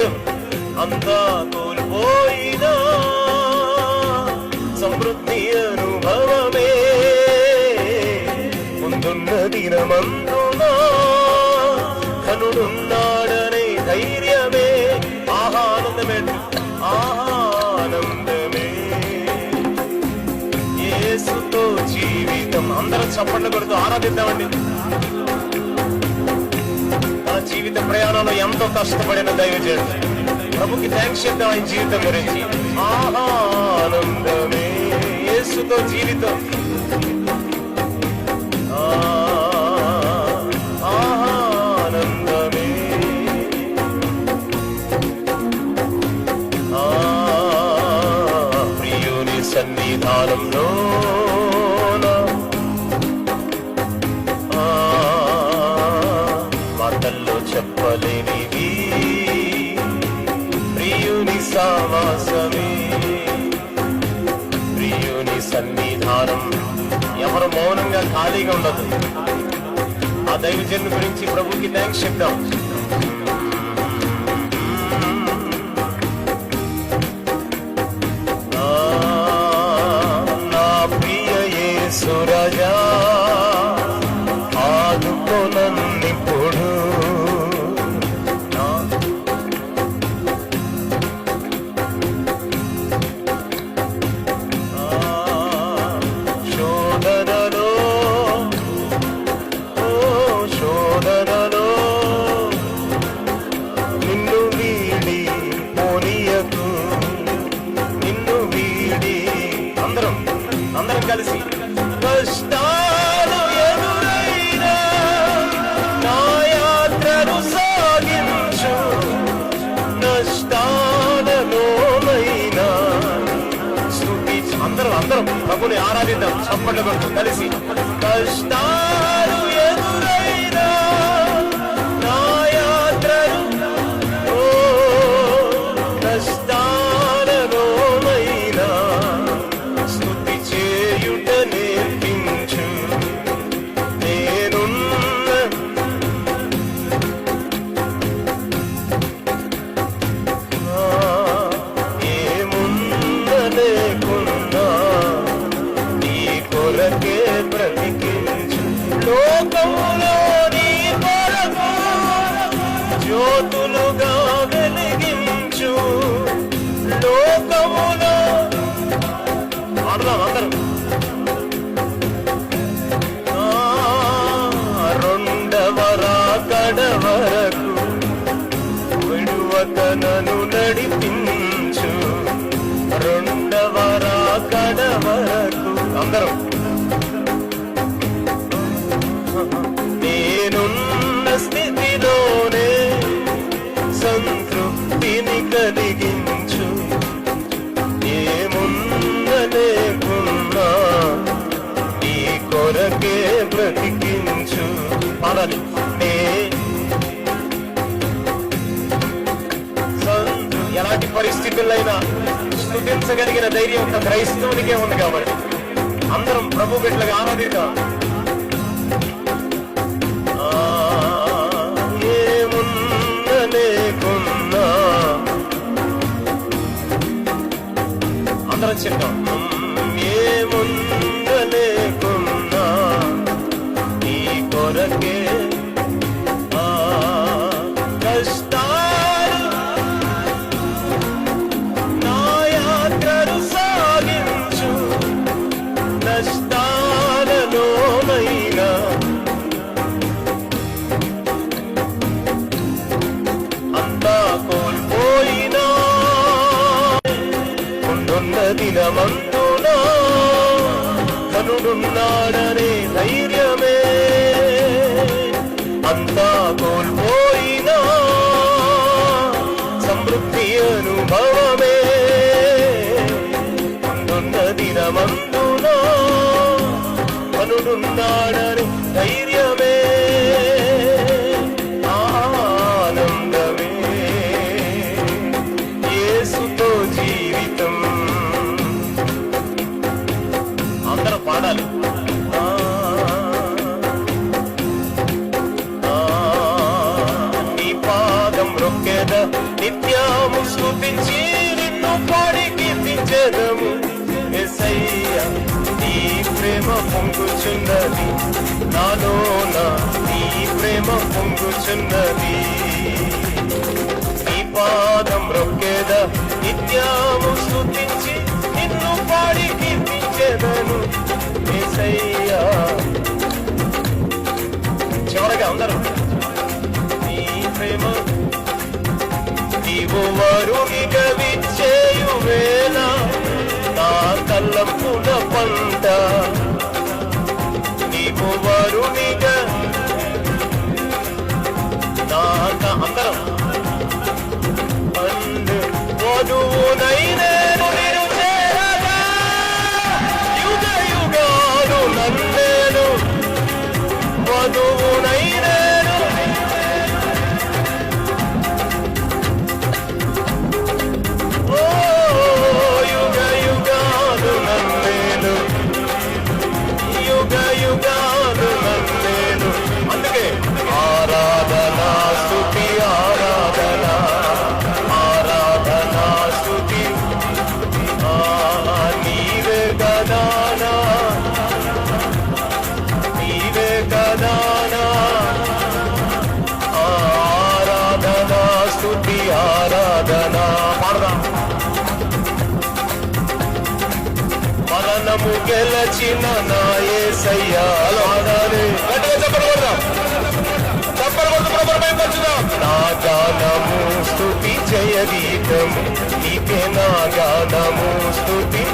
అంతా కోల్పోయినా సమృద్ధి అనుభవమే. ముందున్న దినమందునా? కనుడున్నాడనే ధైర్యమే. ఆహానందమే ఆనందమే ఏసుతో జీవితం. అందరం చప్పట్లు కొడుతూ ఆరాధిద్దామండి. జీవితంలో ఎంతో కష్టపడిన దైవజనుడు ప్రభుకి థ్యాంక్స్ చెప్తాం ఆయన జీవితం గురించి. ఆహా ఆనందమే. యేసుతో జీవితం. ఖాళీగా ఉండదు. ఆ దైవజన్ను గురించి ప్రభుకి థ్యాంక్స్ చెప్దాం. ప్రభుని ఆరాధిద్దాం. చప్పట్లు కొడుతూ కలిసి. కష్టాలు ఎదురైనా నా యాత్రను ఓ కష్టాలలోనైనా స్తుతి చేయుట లోకములో నీ కొరకు జ్యోతులుగా వెలిగించు. లోకములో ఆడదాం అందరం. ఆ, రెండవ వరకు విడువక నన్ను నడిపించు. రెండవరా రాకడ వరకు అందరం. కలిగించు. ఏమున్న లేకున్నా నీ కొరకే బ్రతికించు. పాడాలి. నే ఎలాంటి పరిస్థితులైనా స్థుతించగలిగిన ధైర్యం ఒక క్రైస్తవునికే ఉంది కాబట్టి. అందరం ప్రభు బిడ్డలుగా ఆరాధిద్దాం. అందరం చెప్తాం ఉండున్న దినమంతునా కనుడున్నాడనే ధైర్యమే. అంతా కోల్పోయినా. సమృద్ధి అనుభవమే. ఉండున్న దినమంతునా కనుడున్నాడనే ప్రేమ పొంగుచున్నది నీ పాదం రొక్కేద నిత్యాము స్థుతించి నిన్ను పాడి కీర్తించెదను. ఎసయ్యా చివరగా అందరూ. నీ ప్రేమ నీవు వరునిగా విచ్చేయు நைனே చెప్పలు కొడుతూ ప్రభు భయపరచుదాం నా గానము స్తుతి జయ గీతము నీకే నా గానము స్తుతి.